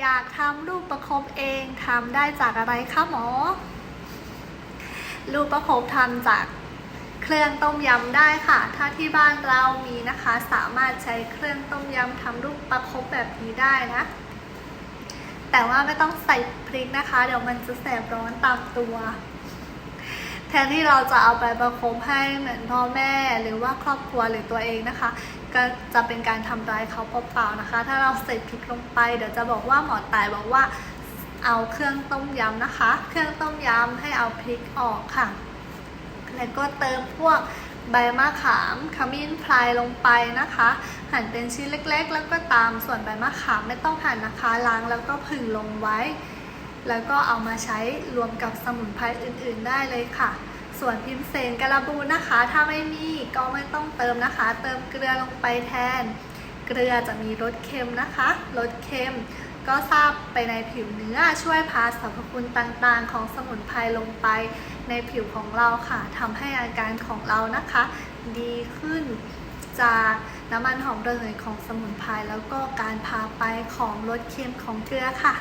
อยากทำรูปประคบเองทำได้จากอะไรคะหมอ รูปประคบทำจากเครื่องต้มยำได้ค่ะ ถ้าที่บ้านเรามีนะคะ สามารถใช้เครื่องต้มยำทำรูปประคบแบบนี้ได้นะ แต่ว่าไม่ต้องใส่พริกนะคะ เดี๋ยวมันจะแสบร้อนตามตัว แทนที่เราจะเอาไปประคบให้เหมือนพ่อแม่หรือว่าครอบครัวหรือตัวเองนะคะ ก็จะเป็นการทำร้ายเขาเปล่าๆนะคะ ถ้าเราใส่พริกลงไปเดี๋ยวจะบอกว่าหมอตายบอกว่าเอาเครื่องต้มยำนะคะ เครื่องต้มยำให้เอาพริกออกค่ะ แล้วก็เติมพวกใบมะขามขมิ้นพลายลงไปนะคะ หั่นเป็นชิ้นเล็กๆ แล้วก็ตามส่วนใบมะขามไม่ต้องหั่นนะคะ ล้างแล้วก็ผึ่งลงไว้ แล้วก็เอามาใช้รวมกับสมุนไพรอื่นๆ ได้เลยค่ะ ส่วนพิมเซนกระบูนนะคะ ถ้าไม่มีก็ไม่ต้องเติมนะคะ เติมเกลือลงไปแทน เกลือจะมีรสเค็มนะคะรสเค็มก็ทราบไปในผิวเนื้อช่วยพาสรรพคุณต่างๆ ของสมุนไพรลงไปในผิวของเราค่ะทำให้อาการของเรานะคะ ดีขึ้นจากน้ำมันหอมระเหยของสมุนไพรแล้วก็การพาไปของรสเค็มของเกลือค่ะ